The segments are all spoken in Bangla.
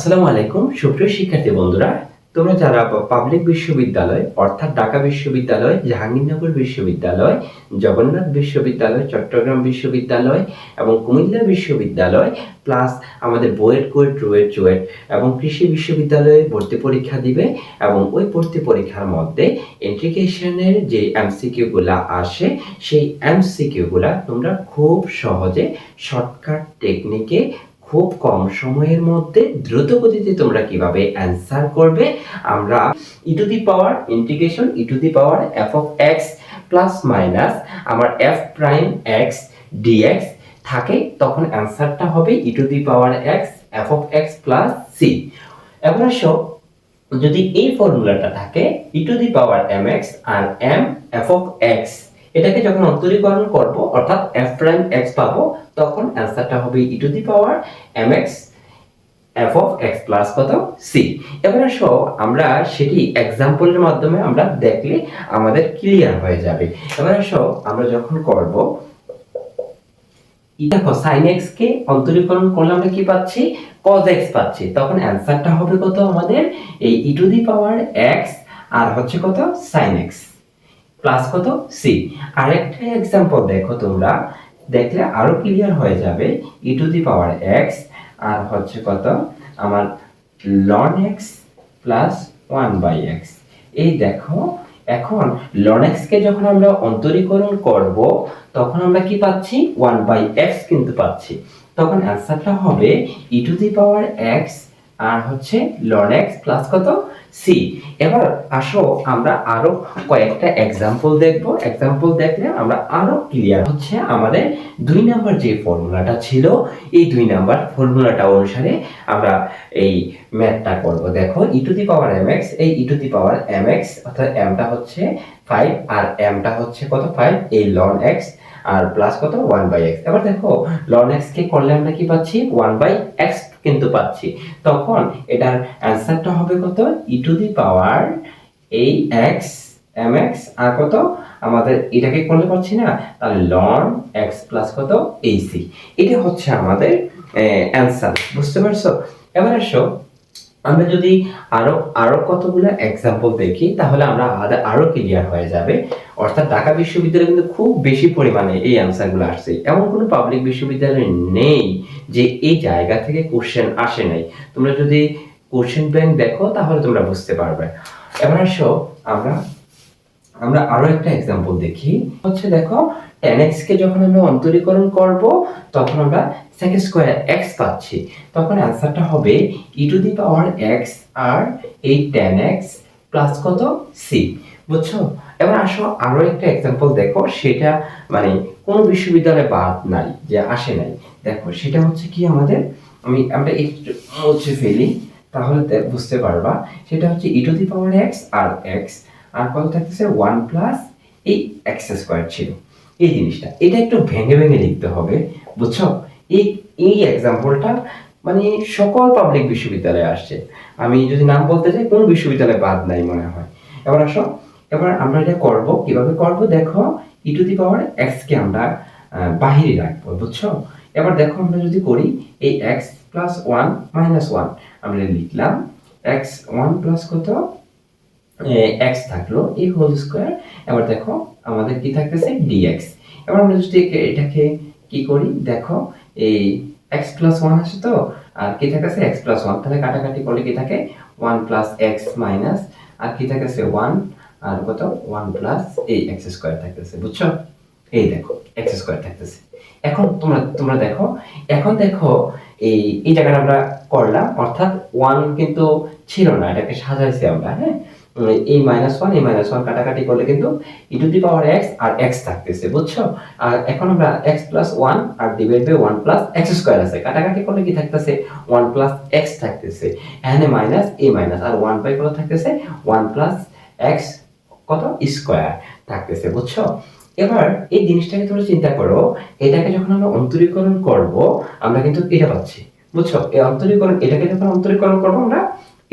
আসসালামু আলাইকুম, সুপ্রিয় শিক্ষার্থী বন্ধুরা। তোমরা যারা পাবলিক বিশ্ববিদ্যালয়, অর্থাৎ ঢাকা বিশ্ববিদ্যালয়, জাহাঙ্গীরনগর বিশ্ববিদ্যালয়, জগন্নাথ বিশ্ববিদ্যালয়, চট্টগ্রাম বিশ্ববিদ্যালয় এবং কুমিল্লা বিশ্ববিদ্যালয় প্লাস আমাদের বোয়েট কুয়েট রুয়েট চুয়েট এবং কৃষি বিশ্ববিদ্যালয়ে ভর্তি পরীক্ষা দিবে এবং ওই ভর্তি পরীক্ষার মধ্যে ইন্ট্রিকেশনের যে এমসিকিউগুলা আসে, সেই এমসিকিউগুলা তোমরা খুব সহজে শর্টকাট টেকনিকে খুব কম সময়ের মধ্যে দ্রুত গতিতে তোমরা কীভাবে অ্যান্সার করবে, আমরা e to the power integration e to the power f of x plus minus আমার এফ প্রাইম এক্স ডিএক্স থাকে, তখন অ্যান্সারটা হবে e to the power x f of x plus c এবার আসো, যদি এই ফর্মুলাটা থাকে e to the power m x R m f of x এটাকে যখন অন্তরীকরণ করব, অর্থাৎ এফ প্রাইম এক্স পাবো, তখন অ্যান্সারটা হবে e to the power m x f of x plus কত? সি এবার আসো, আমরা সেটি এক্সাম্পলের মাধ্যমে আমরা দেখলে আমাদের ক্লিয়ার হয়ে যাবে। এবার আসো, আমরা যখন করব দেখো সাইন এক্স কে অন্তরীকরণ করলে আমরা কি পাচ্ছি? কজ এক্স পাচ্ছি। তখন অ্যান্সারটা হবে কত আমাদের? এই e to the power x আর হচ্ছে কত? সাইন এক্স প্লাস কত? সি আরেকটা এক্সাম্পল দেখো তোমরা। দেখলে আরও ক্লিয়ার হয়ে যাবে। ই টু দি পাওয়ার এক্স আর হচ্ছে কত? আমার ln x plus one by x এই দেখো, এখন লন কে যখন আমরা অন্তরীকরণ করব, তখন আমরা কি পাচ্ছি? ওয়ান বাই এক্স কিন্তু পাচ্ছি। তখন অ্যান্সারটা হবে e to the power x আর হচ্ছে লন এক্স প্লাস কত? সি এবার আসো আমরা আরও কয়েকটা এক্সাম্পল দেখব। এক্সাম্পল দেখলে আমরা আরও ক্লিয়ার হচ্ছে আমাদের দুই নাম্বার যে ফর্মুলাটা ছিল, এই দুই নাম্বার ফর্মুলাটা অনুসারে আমরা এই ম্যাথটা করব। দেখো e to the power m x এই e to the power m x অর্থাৎ এমটা হচ্ছে ফাইভ আর এমটা হচ্ছে কত? ফাইভ এই লন এক্স আর প্লাস কত? ওয়ান বাই এক্স এবার দেখো লন এক্স কে করলে আমরা কি পাচ্ছি? ওয়ান বাই এক্স কিন্তু পাচ্ছি। তখন এটার অ্যান্সারটা হবে কত? ই টু দি পাওয়ার এই এক্স এম এক্স আর কত? আমাদের এটাকে করলে পাচ্ছি না? তাহলে লন এক্স প্লাস কত? এই সি এটা হচ্ছে আমাদের অ্যান্সার। বুঝতে পারছ? এবার আসো, আমরা যদি আরও আরও কতগুলো এক্সাম্পল দেখি, তাহলে আমরা আরও ক্লিয়ার হয়ে যাবে। অর্থাৎ ঢাকা বিশ্ববিদ্যালয়ে কিন্তু খুব বেশি পরিমাণে এই অ্যান্সারগুলো আসছে। এমন কোনো পাবলিক বিশ্ববিদ্যালয় নেই যে এই জায়গা থেকে কোশ্চেন আসে নাই। তোমরা যদি কোশ্চেন ব্যাংক দেখো, তাহলে তোমরা বুঝতে পারবে। এবার আসো, আমরা আমরা আরও একটা এক্সাম্পল দেখি। হচ্ছে দেখো টেন কে যখন আমরা অন্তরীকরণ করব, তখন আমরা সেক স্কোয়ার এক্স পাচ্ছি। তখন অ্যান্সারটা হবে e to the power x আর এই টেন এক্স প্লাস কত? সি বুঝছ? এবার আসো, আরও একটা এক্সাম্পল দেখো, সেটা মানে কোনো বিশ্ববিদ্যালয়ে বাদ নাই, যে আসে নাই। দেখো, সেটা হচ্ছে কি আমাদের, আমি, আমরা একটু মুছে ফেলি, তাহলে বুঝতে পারবা। সেটা হচ্ছে e to the power x R x আর কত থাকতেছে? ওয়ান প্লাস এই এক্স স্কোয়ার ছিল। এই জিনিসটা, এটা একটু ভেঙে ভেঙে লিখতে হবে, বুঝছ? এই এই এক্সাম্পলটা মানে সকল পাবলিক বিশ্ববিদ্যালয়ে আসছে। আমি যদি নাম বলতে চাই, কোন বিশ্ববিদ্যালয়ে বাদ নাই মনে হয়। এবার আসো এবার আমরা এটা করব। কীভাবে করব? দেখো e to the power x কে আমরা বাহিরে রাখব, বুঝছ? এবার দেখো, আমরা যদি করি, এই x plus one minus one আমরা লিখলাম এক্স ওয়ান প্লাস কত? এক্স থাকল, এই হোল স্কোয়ার এবার দেখো, আমাদের কি থাকতেছে? ডিএক্স এবার আমরা যদি এটাকে কি করি? দেখো, এই এক্স প্লাস ওয়ান আসে তো, আর কি থাকতেছে? এক্স প্লাস ওয়ান তাহলে কাটাকাটি করলে কি থাকে? ওয়ান প্লাস এক্স মাইনাস আর কি থাকতেছে? ওয়ান আর কত? ওয়ান প্লাস এই এক্স স্কোয়ার থাকতেছে, বুঝছ? এই দেখো এক্স স্কোয়ার থাকতেছে। এখন তোমরা তোমরা দেখো, এখন দেখো এই এই জায়গাটা আমরা করলাম, অর্থাৎ ওয়ান কিন্তু ছিল না, এটাকে সাজাইছি আমরা হ্যাঁ? এই মাইনাস ওয়ান এই মাইনাস ওয়ান কাটাকাটি করলে কিন্তু e to the power x R x থাকতেছে, বুঝছ? আর এখন আমরা x plus one R divide by one plus x square আছে, কাটাকাটি করলে কি থাকতেছে? ওয়ান প্লাস এক্স থাকতেছে, এখানে মাইনাস এ মাইনাস আর ওয়ান বাই কত থাকতেছে ওয়ান প্লাস এক্স কত? স্কোয়ার থাকতেছে, বুঝছ? এবার এই জিনিসটাকে তোমরা চিন্তা করো, এটাকে যখন আমরা অন্তরীকরণ করব, আমরা কিন্তু এটা পাচ্ছি, বুঝছ? এই অন্তরীকরণ, এটাকে যখন অন্তরীকরণ করব, আমরা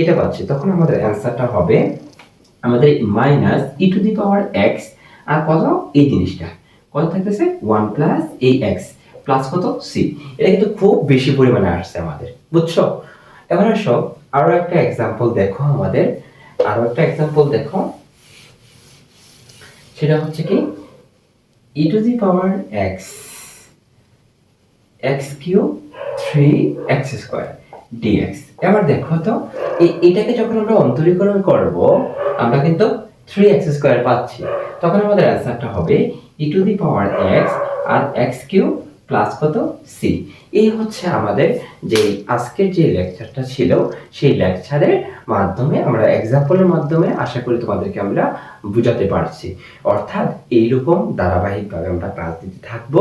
এটা পাচ্ছি। তখন আমাদের অ্যান্সারটা হবে আমাদের minus e to the power x আর কত? এই জিনিসটা। কত থাকতেছে? ওয়ান প্লাস এই এক্স প্লাস কত? সি এটা কিন্তু খুব বেশি পরিমাণে আসছে আমাদের, বুঝছ? এবার আসো, আরও একটা এক্সাম্পল দেখো আমাদের, আরও একটা এক্সাম্পল দেখো। সেটা হচ্ছে কি? E to the power x x cube three x square dx এবার দেখো তো এটাকে যখন আমরা অন্তরীকরণ করব, আমরা কিন্তু থ্রি এক্স স্কোয়ার পাচ্ছি। তখন আমাদের অ্যান্সারটা হবে e to the power x R x Q plus কত? সি এই হচ্ছে আমাদের যে আজকের যে লেকচারটা ছিল, সেই লেকচারের মাধ্যমে আমরা এক্সাম্পলের মাধ্যমে আশা করি তোমাদেরকে আমরা বুঝাতে পারছি। অর্থাৎ এইরকম ধারাবাহিকভাবে আমরা ক্লাস দিতে থাকব।